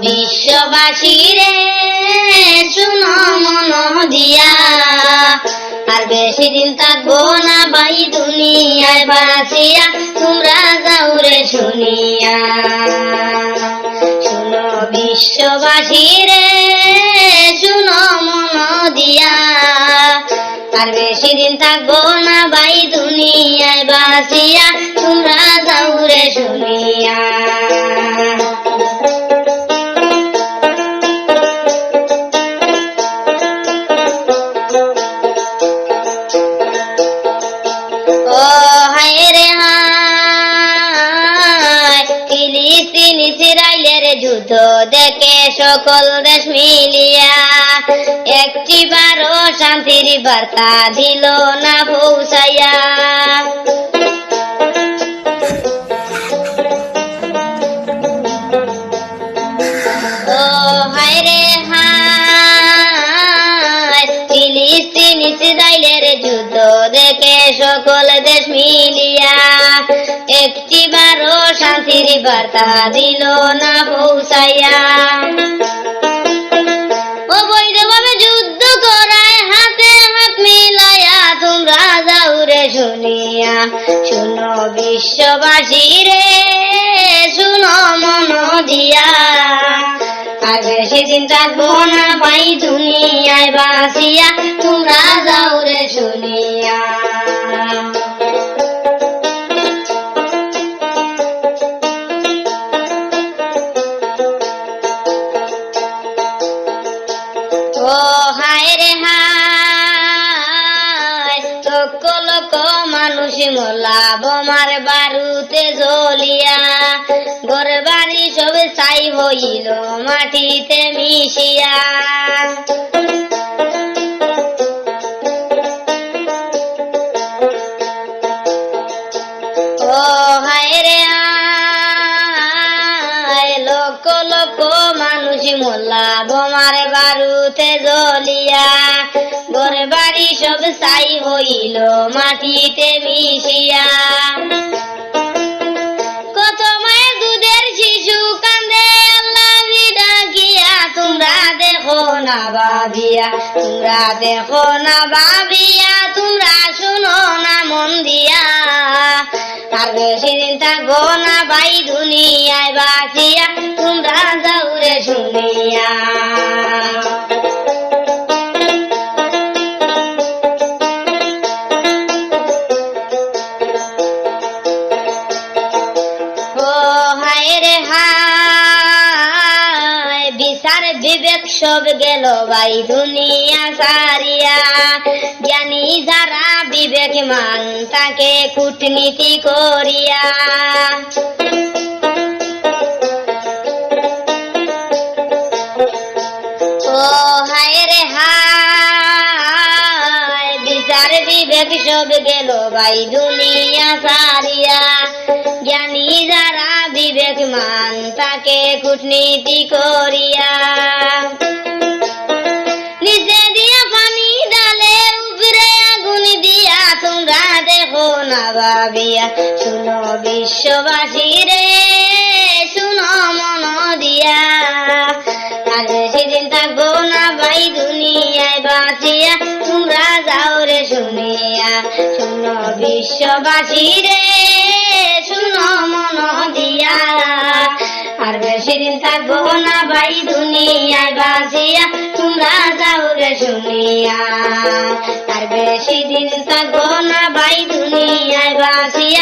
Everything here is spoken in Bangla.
বিশ্ববাসী রে শুনো মন দিয়া। আর বেশি দিন থাকব না ভাই দুনিয়ায় বাসিয়া তোমরা যাও রে শুনিয়া। শুনো বিশ্ববাসী রে শুনো মন দিয়া। আর বেশি দিন থাকব না ভাই দুনিয়ায় বাসিয়া ইসরাইলের যুদ্ধ দেখে সকল দেশ মিলিয়া একটি বারো শান্তির বার্তা দিল না পৌঁছাইয়া সকল দেশ মিলিয়া শান্তির বার্তা দিল না পৌঁছাইয়া যুদ্ধ করায় হাতে হাত মিলাইয়া তোমরা যাও রে শুনিয়া। শুনো বিশ্ববাসী রে, শুনো মন দিয়া। আর বেশি দিন থাকব না ভাই দুনিয়ায় বাসিয়া তোমরা যাও রে শুনিয়া। ও হায় রে হায়, লক্ষ লক্ষ মানুষ মোলা বোমার বারুতে জ্বলিয়া ঘর বাড়ি সব ছাই হইল মাটিতে মিশিয়া। ও হায় রে মোল্লা বোমার বারুতে জ্বলিয়া। ঘরে বাড়ি সব ছাই হইল, মাটিতে মিশিয়া। তোমরা দেখো না ভাবিয়া, তোমরা শুনো না মন দিয়া। আর বেশি দিন থাকব না ভাই দুনিয়ায় বাসিয়া তোমরা বিচার বিবেক সব গেল ভাই দুনিয়া সারিয়া। জ্ঞানী যারা বিবেক মান তাকে কূটনীতি করিয়া। বিবেক সব গেল ভাই দুনিয়া সারিয়া জ্ঞানী যারা বিবেক মান তাকে কূটনীতি করিয়া। নিচে দিয়া পানি ডালে, উপরে আগুন দিয়া তোমরা দেখো না ভাবিয়া। শুনো বিশ্ববাসী রে শুনিয়া শুনো বিশ্ববাসী রে শুনো মন দিয়া। আর বেশি দিন থাকব না ভাই, দুনিয়ায় বাসিয়া তোমরা যাও রে শুনিয়া। আর বেশি দিন থাকব না ভাই, দুনিয়ায় বাঁচিয়া